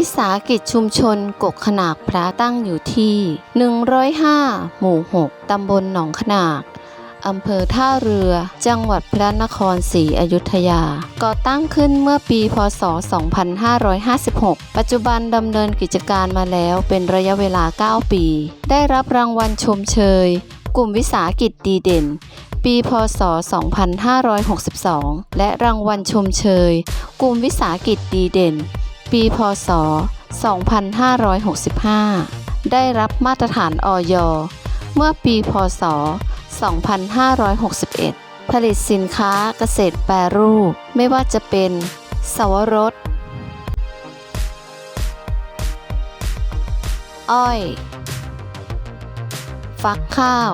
วิสาหกิจชุมชนกกขนากพระตั้งอยู่ที่ 105 หมู่ 6 ตำบลหนองขนากอำเภอท่าเรือ จังหวัดพระนครศรีอยุธยา ก่อตั้งขึ้นเมื่อปี พศ 2556 ปัจจุบันดำเนินกิจการมาแล้วเป็นระยะเวลา 9 ปี ได้รับรางวัลชมเชย กลุ่มวิสาหกิจดีเด่น ปี พศ 2562 และรางวัลชมเชย กลุ่มวิสาหกิจดีเด่น ปีพศ 2565 ได้รับมาตรฐานออยเมื่อปีพศ 2561 ผลิตสินค้าเกษตรแปรรูปไม่ว่าจะเป็นสวรส อ้อย ฟักข้าว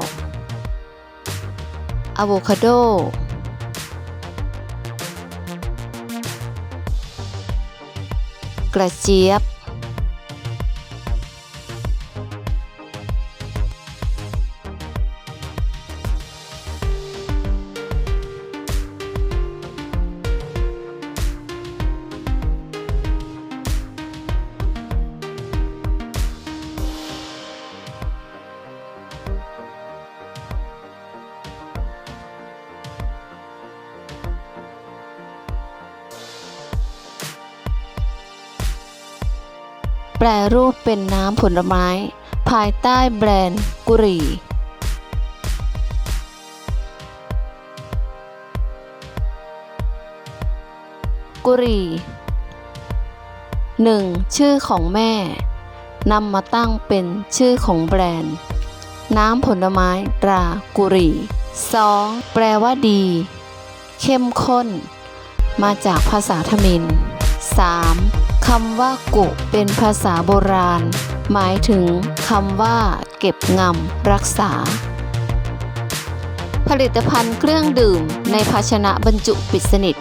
อะโวคาโด ก แปรรูปเป็นน้ำผลไม้ ภายใต้แบรนด์กุรีกุหรี่ 1. ชื่อของแม่ นำมาตั้งเป็นชื่อของแบรนด์ น้ำผลไม้ตรากุรี 2. แปลว่าดี เข้มข้น มาจากภาษาทมิฬ 3. คำว่ากุเป็นภาษาโบราณ หมายถึงคำว่า เก็บงำรักษา ผลิตภัณฑ์เครื่องดื่มในภาชนะบรรจุปิดสนิท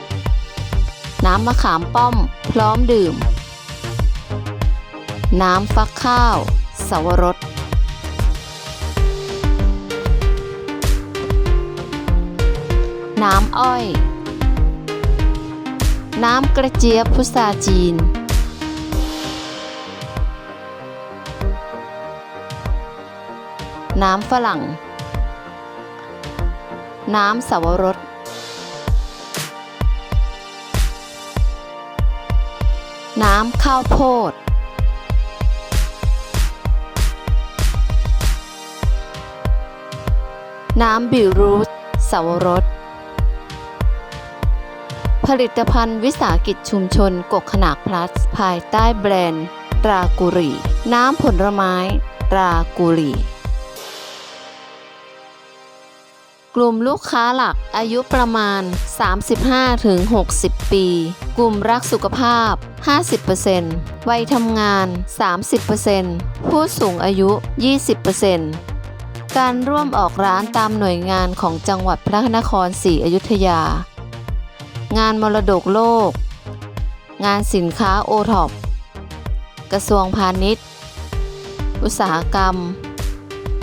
น้ำมะขามป้อม พร้อมดื่ม น้ำฟักข้าว สวรสน้ำอ้อย น้ำกระเจี๊ยบพุทราจีน น้ำฝรั่ง น้ำสวรส น้ำข้าวโพด น้ำบิวรูทสวรส ผลิตภัณฑ์วิสาหกิจชุมชนกกขนากพลัส ภายใต้แบรนด์ ตรากุรี น้ำผลไม้ ตรากุรี กลุ่มลูกค้าหลักอายุประมาณ 35-60 ปี กลุ่มรักสุขภาพ 50%วัยทำงาน 30%ผู้สูงอายุ 20%การร่วมออกร้านตามหน่วยงานของจังหวัดพระนครศรีอยุธยา งานมรดกโลก งานสินค้าโอท็อปกระทรวงพาณิชย์ อุตสาหกรรม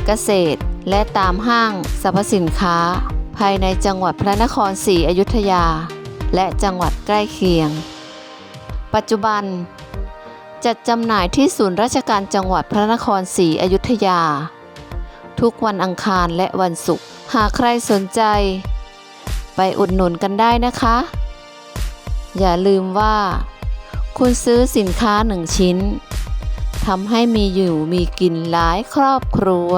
เกษตร และตามห้างสรรพสินค้า ภายในจังหวัดพระนครศรีอยุธยา และจังหวัดใกล้เคียง ปัจจุบัน จัดจำหน่ายที่ศูนย์ราชการจังหวัดพระนครศรีอยุธยา ทุกวันอังคารและวันศุกร์หากใครสนใจ ไปอุดหนุนกันได้นะคะ อย่าลืมว่า คุณซื้อสินค้าหนึ่งชิ้นทำให้มีอยู่มีกินหลายครอบครัว